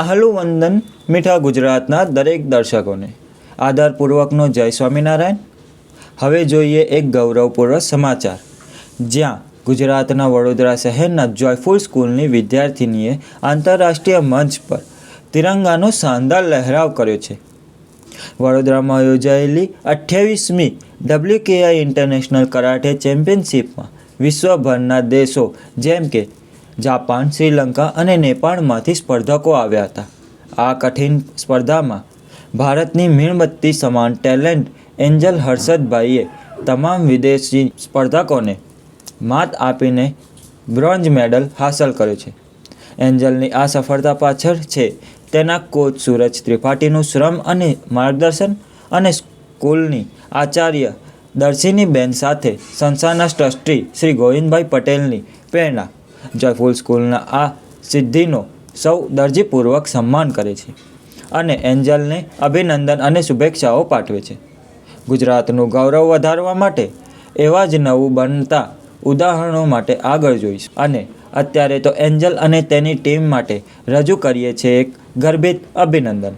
આહલું વંદન મીઠા ગુજરાતના દરેક દર્શકોને. આદરપૂર્વકનો જય સ્વામિનારાયણ. હવે જોઈએ એક ગૌરવપૂર્વક સમાચાર. જ્યાં ગુજરાતના વડોદરા શહેરના જોયફુલ સ્કૂલની વિદ્યાર્થિનીએ આંતરરાષ્ટ્રીય મંચ પર તિરંગાનો શાનદાર લહેરાવ કર્યો છે. વડોદરામાં યોજાયેલી અઠ્યાવીસમી ડબ્લ્યુકેઆઈ ઇન્ટરનેશનલ કરાટે ચેમ્પિયનશિપમાં વિશ્વભરના દેશો જેમ કે જાપાન, શ્રીલંકા અને નેપાળમાંથી સ્પર્ધકો આવ્યા હતા. આ કઠિન સ્પર્ધામાં ભારતની મીણબત્તી સમાન ટેલેન્ટ એન્જલ હર્ષદભાઈએ તમામ વિદેશી સ્પર્ધકોને માત આપીને બ્રોન્ઝ મેડલ હાંસલ કર્યો છે. એન્જલની આ સફળતા પાછળ છે તેના કોચ સૂરજ ત્રિપાઠીનું શ્રમ અને માર્ગદર્શન અને સ્કૂલની આચાર્ય દર્શિની બેન સાથે સંસ્થાના ટ્રસ્ટી શ્રી ગોવિંદભાઈ પટેલની પ્રેરણા. જયફુલ સ્કૂલના આ સિદ્ધિનો સૌ દરજીપૂર્વક સન્માન કરે છે અને એન્જલને અભિનંદન અને શુભેચ્છાઓ પાઠવે છે. ગુજરાતનું ગૌરવ વધારવા માટે એવા જ નવું બનતા ઉદાહરણો માટે આગળ જોઈશ. અને અત્યારે તો એન્જલ અને તેની ટીમ માટે રજૂ કરીએ છીએ એક ગર્ભિત અભિનંદન.